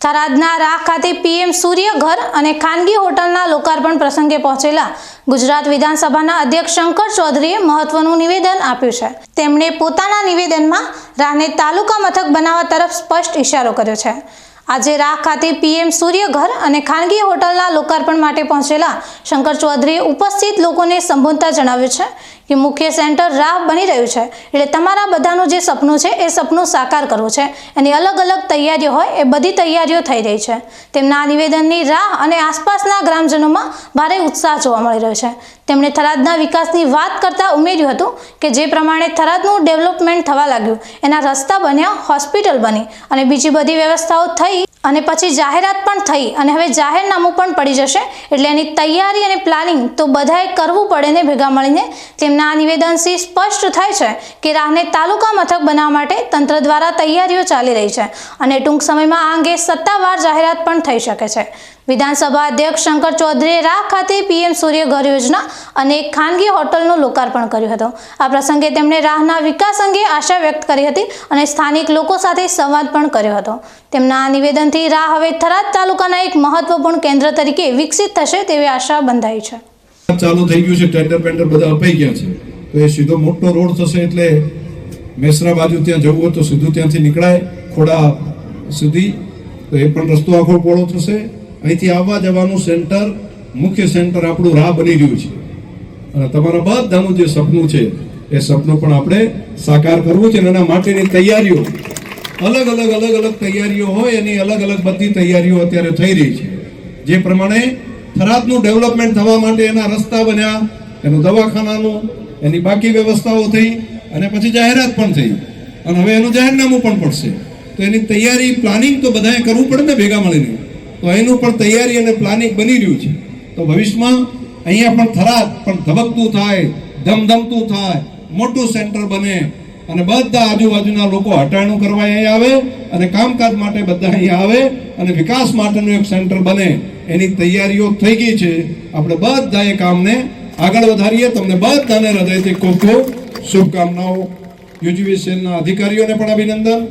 થરાદના રાહ ખાતે પીએમ સૂર્ય ઘર અને ખાનગી હોટલના લોકાર્પણ પ્રસંગે પહોંચેલા ગુજરાત વિધાનસભાના અધ્યક્ષ શંકર ચૌધરીએ મહત્વનું નિવેદન આપ્યું છે. તેમણે પોતાના નિવેદનમાં રાહને તાલુકા મથક બનાવવા તરફ સ્પષ્ટ ઇશારો કર્યો છે. આજે રાહ ખાતે પીએમ સૂર્ય ઘર અને ખાનગી હોટલના લોકાર્પણ માટે પહોંચેલા શંકર ચૌધરીએ ઉપસ્થિત લોકોને સંબોધતા જણાવ્યું છે કે મુખ્ય સેન્ટર રાહ બની રહ્યું છે. એટલે તમારા બધાનું જે સપનું છે, એ સપનું સાકાર કરવું છે. એની અલગ અલગ તૈયારીઓ હોય, એ બધી તૈયારીઓ થઈ રહી છે. તેમના નિવેદનની રાહ અને આસપાસના ગ્રામજનોમાં ભારે ઉત્સાહ જોવા મળી રહ્યો છે. તેમણે થરાદના વિકાસની વાત કરતાં ઉમેર્યું હતું કે જે પ્રમાણે થરાદનું ડેવલપમેન્ટ થવા લાગ્યું, એના રસ્તા બન્યા હોસ્પિટલ બની અને બીજી બધી વ્યવસ્થાઓ થઈ અને પછી જાહેરાત પણ થઈ અને હવે જાહેરનામું પણ પડી જશે. એટલે એની તૈયારી અને પ્લાનિંગ તો બધાએ કરવું પડે ને ભેગા મળીને. તેમના આ નિવેદનથી સ્પષ્ટ થાય છે કે રાહને તાલુકા મથક બનાવવા માટે તંત્ર દ્વારા તૈયારીઓ ચાલી રહી છે અને ટૂંક સમયમાં આ અંગે સત્તાવાર જાહેરાત પણ થઈ શકે છે. વિધાનસભા અધ્યક્ષ શંકર ચૌધરીએ રાહ ખાતે પીએમ સૂર્ય ઘર યોજના અને એક ખાનગી હોટલનું લોકાર્પણ કર્યું હતું. આ પ્રસંગે તેમણે રાહના વિકાસ અંગે આશા વ્યક્ત કરી હતી અને સ્થાનિક લોકો સાથે સંવાદ પણ કર્યો હતો. તેમના આ નિવેદનથી રાહ હવે થરાદ તાલુકાના એક મહત્વપૂર્ણ કેન્દ્ર તરીકે વિકસિત થશે તેવી આશા બંધાઈ છે. ચાલુ થઈ ગયું છે, ટેન્ડર પેન્ડર બધા અપાઈ ગયા છે. તો એ સીધો મોટો રોડ થશે એટલે મેસરા બાજુ ત્યાં જવું હોય તો સીધું ત્યાંથી નીકળાય, ખોડા સુધી. તો એ પણ રસ્તો આખો પોળો થશે. અહીંથી આવવા જવાનું સેન્ટર, મુખ્ય સેન્ટર આપણું રાહ બની રહ્યું છે. અને તમારા બધાનું જે સપનું છે, એ સપનું પણ આપણે સાકાર કરવું છે અને એના માટેની તૈયારીઓ. અલગ અલગ અલગ અલગ તૈયારીઓ હોય, એની અલગ અલગ બધી તૈયારીઓ અત્યારે થઈ રહી છે. જે પ્રમાણે થરાદનું ડેવલપમેન્ટ થવા માટે એના રસ્તા બન્યા, એનું દવાખાનાનું, એની બાકી વ્યવસ્થાઓ થઈ, અને પછી જાહેરાત પણ થઈ. અને હવે એનું જાહેરનામું પણ પડશે. તો એની તૈયારી, પ્લાનિંગ તો બધાએ કરવું પડે ને ભેગા મળીને. તો એનું પણ તૈયારી અને પ્લાનિંગ બની રહ્યું છે. તો ભવિષ્યમાં અહીંયા પણ થરાદ પણ ધબકતું થાય, ધમધમતું થાય, મોટું સેન્ટર બને અને બધા આજુબાજુના લોકો હટાણું કરવા અહીંયા આવે અને કામકાજ માટે બધા અહીંયા આવે અને વિકાસ માટેનું એક સેન્ટર બને. એની તૈયારીઓ થઈ ગઈ છે. આપણે બધા એ કામને આગળ વધારીએ. તમને બધાને હૃદયથી ખૂબ ખૂબ શુભકામનાઓ. યુજીવીસીએલના અધિકારીઓને પણ અભિનંદન.